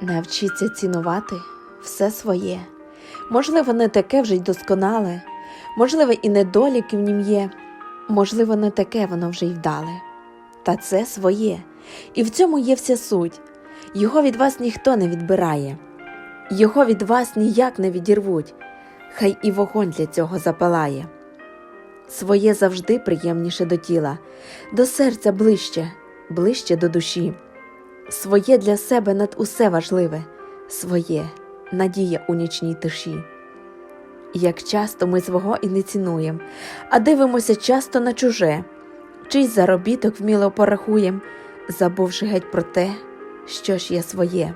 Навчіться цінувати все своє. Можливо, не таке вже й досконале, можливо, і недоліки в нім є, можливо, не таке воно вже й вдале. Та це своє, і в цьому є вся суть. Його від вас ніхто не відбирає, його від вас ніяк не відірвуть, хай і вогонь для цього запалає. Своє завжди приємніше до тіла, до серця ближче, ближче до душі. Своє для себе над усе важливе, своє надія у нічній тиші. Як часто ми свого і не цінуєм, а дивимося часто на чуже, чийсь заробіток вміло порахуєм, забувши геть про те, що ж є своє.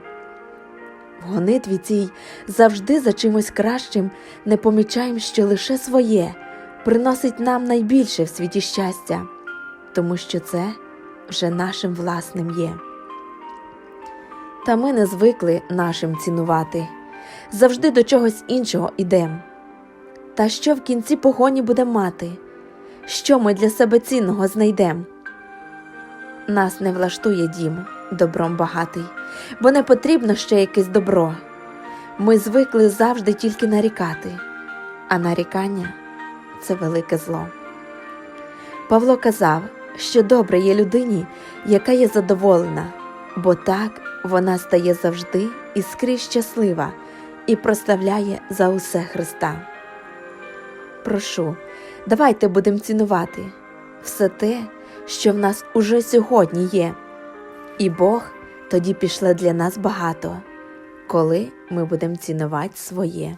В гонитві цій завжди за чимось кращим не помічаєм, що лише своє приносить нам найбільше в світі щастя, тому що це вже нашим власним є. Та ми не звикли нашим цінувати, завжди до чогось іншого ідем. Та що в кінці погоні буде мати? Що ми для себе цінного знайдем? Нас не влаштує дім добром багатий, бо не потрібно ще якесь добро. Ми звикли завжди тільки нарікати, а нарікання це велике зло. Павло казав, що добре є людині, яка є задоволена, бо так вона стає завжди і скрізь щаслива і проставляє за усе Христа. Прошу, давайте будемо цінувати все те, що в нас уже сьогодні є, і Бог тоді пішле для нас багато, коли ми будемо цінувати своє.